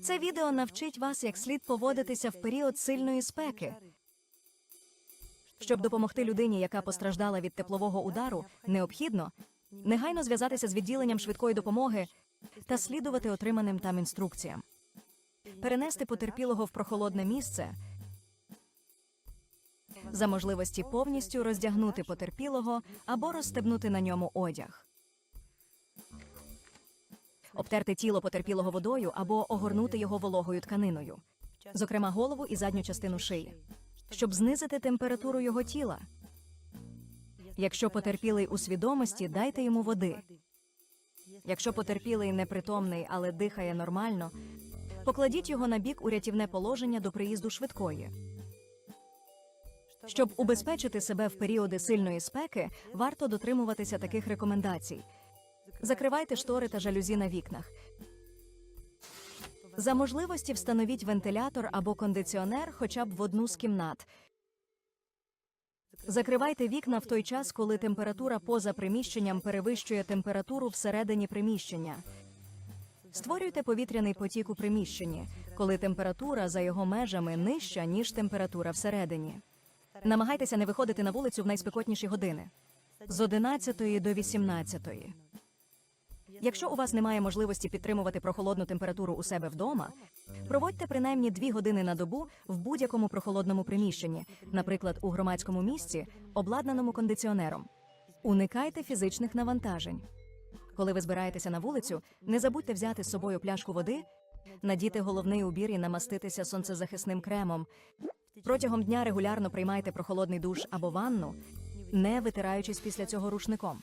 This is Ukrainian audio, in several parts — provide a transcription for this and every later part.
Це відео навчить вас, як слід поводитися в період сильної спеки. Щоб допомогти людині, яка постраждала від теплового удару, необхідно негайно зв'язатися з відділенням швидкої допомоги та слідувати отриманим там інструкціям, перенести потерпілого в прохолодне місце, за можливості повністю роздягнути потерпілого або розстебнути на ньому одяг. Обтерти тіло потерпілого водою або огорнути його вологою тканиною, зокрема голову і задню частину шиї, щоб знизити температуру його тіла. Якщо потерпілий у свідомості, дайте йому води. Якщо потерпілий непритомний, але дихає нормально, покладіть його на бік у рятівне положення до приїзду швидкої. Щоб убезпечити себе в періоди сильної спеки, варто дотримуватися таких рекомендацій. Закривайте штори та жалюзі на вікнах. За можливості встановіть вентилятор або кондиціонер хоча б в одну з кімнат. Закривайте вікна в той час, коли температура поза приміщенням перевищує температуру всередині приміщення. Створюйте повітряний потік у приміщенні, коли температура за його межами нижча, ніж температура всередині. Намагайтеся не виходити на вулицю в найспекотніші години з 11 до 18. Якщо у вас немає можливості підтримувати прохолодну температуру у себе вдома, проводьте принаймні 2 години на добу в будь-якому прохолодному приміщенні, наприклад, у громадському місці, обладнаному кондиціонером. Уникайте фізичних навантажень. Коли ви збираєтеся на вулицю, не забудьте взяти з собою пляшку води, надіти головний убір і намаститися сонцезахисним кремом. Протягом дня регулярно приймайте прохолодний душ або ванну, не витираючись після цього рушником.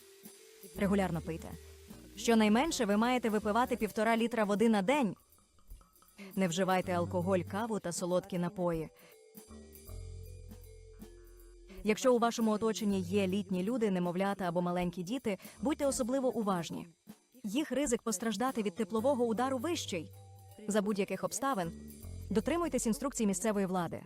Регулярно пийте. Щонайменше ви маєте випивати півтора літра води на день. Не вживайте алкоголь, каву та солодкі напої. Якщо у вашому оточенні є літні люди, немовлята або маленькі діти, будьте особливо уважні. Їх ризик постраждати від теплового удару вищий. За будь-яких обставин дотримуйтесь інструкцій місцевої влади.